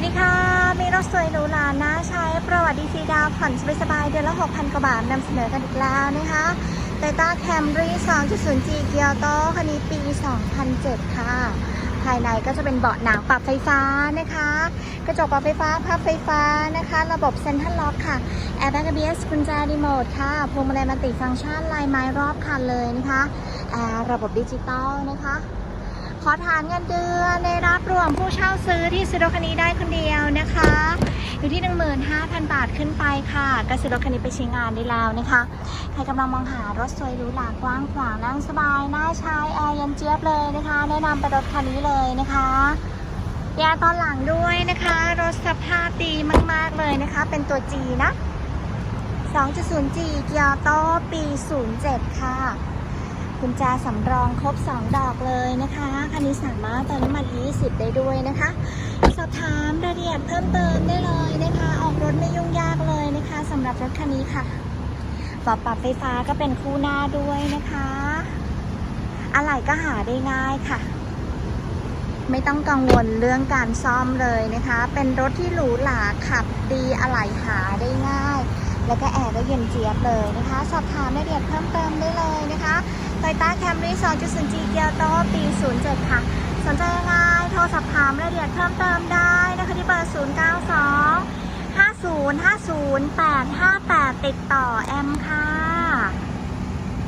วัสดีค่ะมีรถสวยหรูหรานะใช้ประวัติดีซีดาวผ่อนสบายๆเดือนละ 6,000 กว่าบาทนำเสนอกันอีกแล้วนะคะโตโยต้าแคมรี่ 2.0G เกียร์โตคันนี้ปี 2007 ค่ะ ภายในก็จะเป็นเบาะหนังปรับไฟฟ้านะคะ กระจกปรับไฟฟ้าพับไฟฟ้านะคะ ระบบเซ็นทรัลล็อกค่ะ แอร์แบ็กเบียสกุญแจรีโมทค่ะพวงมาลัยมัลติฟังก์ชันลายไม้รอบคันเลยนะคะแอร์ระบบดิจิตอลนะคะ ขอฐานเงินเดือนในรับรวมผู้เช่าซื้อที่ซื้อรถคันนี้ได้คนเดียวนะคะ อยู่ที่ 15,000 บาทขึ้นไปค่ะก็ซื้อรถคันนี้ไปใช้งานได้แล้วนะคะ ใครกำลังมองหารถสวยหรูหรากว้างขวางนั่งสบายน่าใช้แอร์เย็นเจี๊ยบเลยนะคะ แนะนำไปรถคันนี้เลยนะคะแยกตอนหลังด้วยนะคะ รถสภาพดีมาก ๆ เลยนะคะ เป็นตัว G นะ 2.0G เกียร์โตปี 07 ค่ะ กุญแจสำรองครบ 2 ดอกเลยนะคะ คันนี้สามารถเติมน้ำมัน 20 ได้ด้วยนะคะ สอบถามรายละเอียดเพิ่มเติมได้เลยนะคะ ออกรถไม่ยุ่งยากเลยนะคะสำหรับรถคันนี้ค่ะปรับปรับไฟฟ้าก็เป็นคู่หน้าด้วยนะคะ อะไหล่ก็หาได้ง่ายค่ะ ไม่ต้องกังวลเรื่องการซ่อมเลยนะคะ เป็นรถที่หรูหราขับดีอะไหล่หาได้ง่าย แล้วก็แอร์ก็เย็นเจี๊ยบเลยนะคะ สอบถามรายละเอียดเพิ่มเติมได้เลย ยต้าแคมรี่ 2.0G เกียวโตปี 07 ค่ะ สนใจยังไงโทรสอบถามรายละเอียดเพิ่มเติมได้นะคะที่เบอร์ 092 5050 858 ติดต่อแอมค่ะ